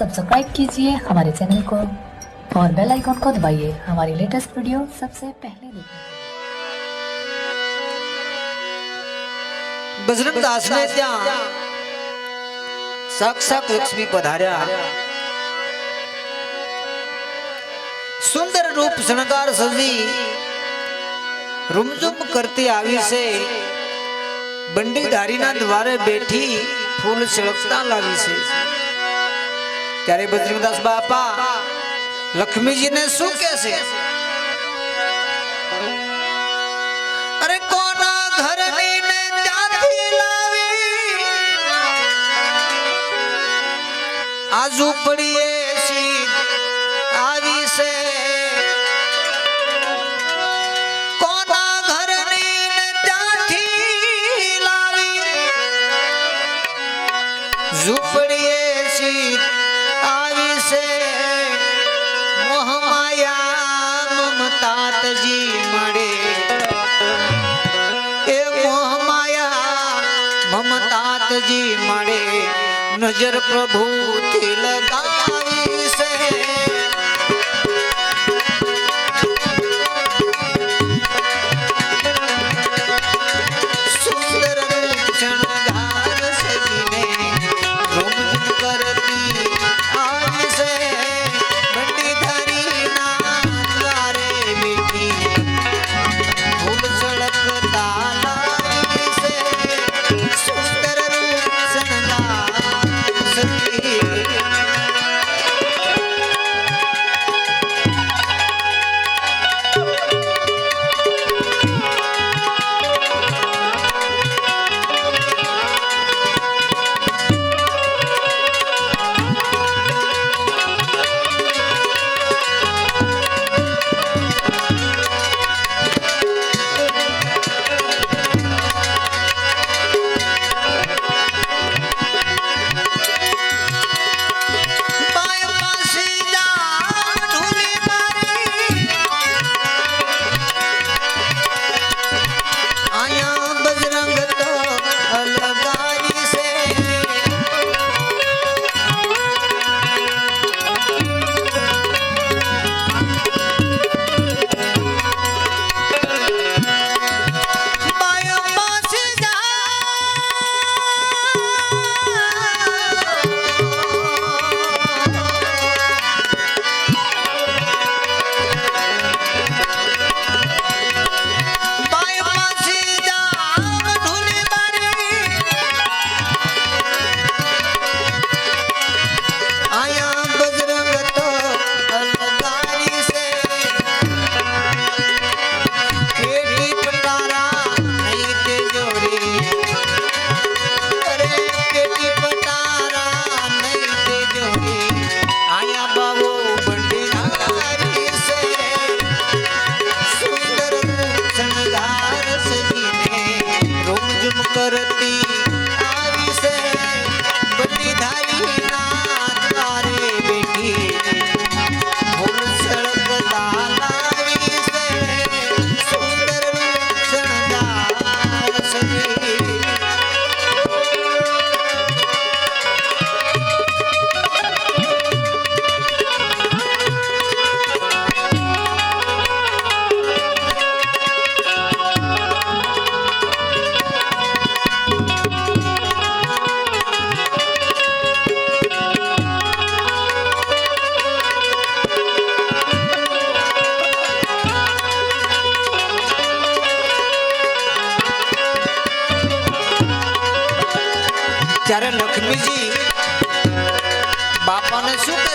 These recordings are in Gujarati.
सब्सक्राइब कीजिए हमारे चैनल को और बेल आइकॉन को दबाइए हमारी लेटेस्ट वीडियो सबसे पहले देखने બજરંગ દાસને ત્યાં સાક્ષાત લક્ષ્મી પધાર્યા સુંદર રૂપ શણગાર સજી રૂમઝુમ કરતી આવી છે બંડીધારીના દ્વારે બેઠી ફૂલ છલકતા લાવી છે ત્યારે બજરંગદાસ બાપા લક્ષ્મીજીને શું કે છે? અરે કોના ઘરની ને ત્યાંથી લાવી? આજુ પડીએ આવી છે? ઝૂંપડીએ સીધ મોહમાયા મમતાતજી મળે. એ મોહમાયા મમતાતજી મળે. નજર પ્રભુ લગાવી Shoot.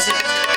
gente?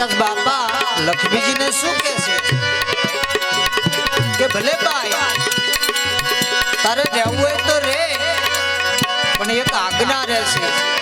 મહારાજ બાપા લક્ષ્મીજીને શું કે છે? કે ભલે ભાઈ તારે રહેવું હોય તો રે, પણ એક આજ્ઞા રહેશે.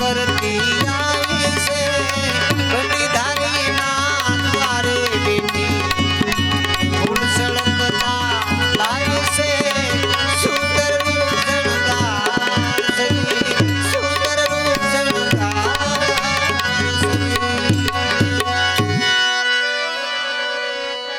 કરતી આવી છે.